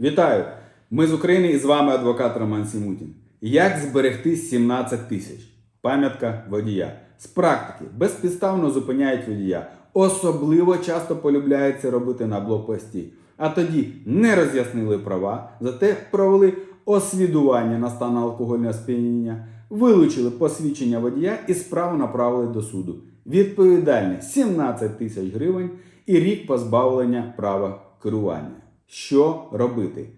Вітаю! Ми з України і з вами адвокат Роман Сімутін. Як зберегти 17 тисяч? Пам'ятка водія. З практики безпідставно зупиняють водія. Особливо часто полюбляють це робити на блокпості. А тоді не роз'яснили права, зате провели освідування на стан алкогольного сп'яніння, вилучили посвідчення водія і справу направили до суду. Відповідальність 17 тисяч гривень і рік позбавлення права керування. Що робити?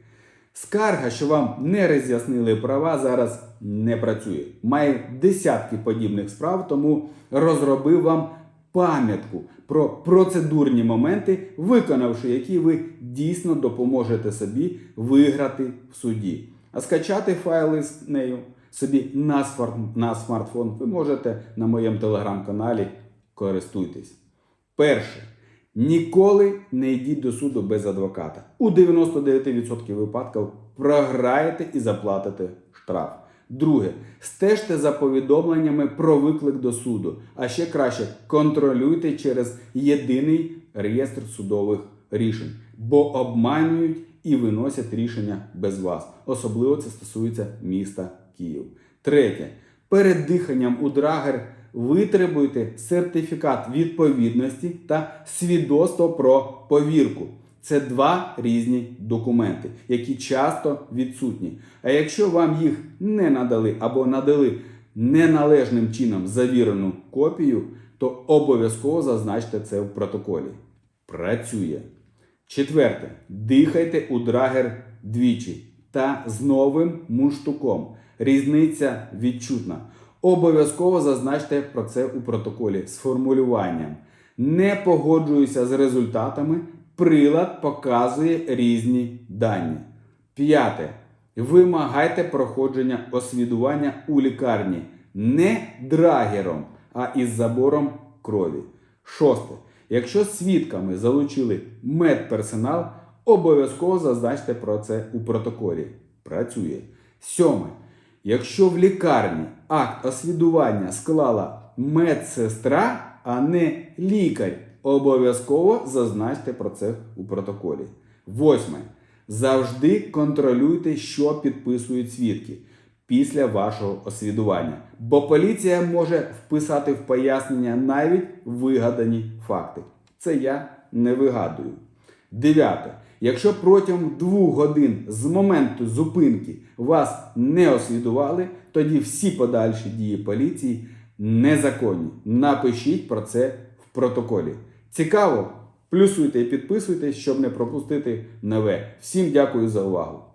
Скарга, що вам не роз'яснили права, зараз не працює. Має десятки подібних справ, тому розробив вам пам'ятку про процедурні моменти, виконавши які ви дійсно допоможете собі виграти в суді. А скачати файли з нею собі на, смарт- на смартфон ви можете на моєму телеграм-каналі. Користуйтесь. Перше. Ніколи не йдіть до суду без адвоката. У 99% випадків програєте і заплатите штраф. Друге, стежте за повідомленнями про виклик до суду. А ще краще контролюйте через єдиний реєстр судових рішень, бо обманюють і виносять рішення без вас. Особливо це стосується міста Київ. Третє. Перед диханням у драгер витребуйте сертифікат відповідності та свідоцтво про повірку. Це два різні документи, які часто відсутні. А якщо вам їх не надали або надали неналежним чином завірену копію, то обов'язково зазначте це в протоколі. Працює. Четверте. Дихайте у драгер двічі та з новим мундштуком. Різниця відчутна. Обов'язково зазначте про це у протоколі з формулюванням. Не погоджуюся з результатами. Прилад показує різні дані. П'яте. Вимагайте проходження освідування у лікарні не драгером, а із забором крові. Шосте. Якщо свідками залучили медперсонал, обов'язково зазначте про це у протоколі. Працює. Сьоме. Якщо в лікарні акт освідування склала медсестра, а не лікар, обов'язково зазначте про це у протоколі. Восьме. Завжди контролюйте, що підписують свідки після вашого освідування, бо поліція може вписати в пояснення навіть вигадані факти. Це я не вигадую. Дев'яте. Якщо протягом двох годин з моменту зупинки вас не освідували, тоді всі подальші дії поліції незаконні. Напишіть про це в протоколі. Цікаво? Плюсуйте і підписуйтесь, щоб не пропустити нове. Всім дякую за увагу!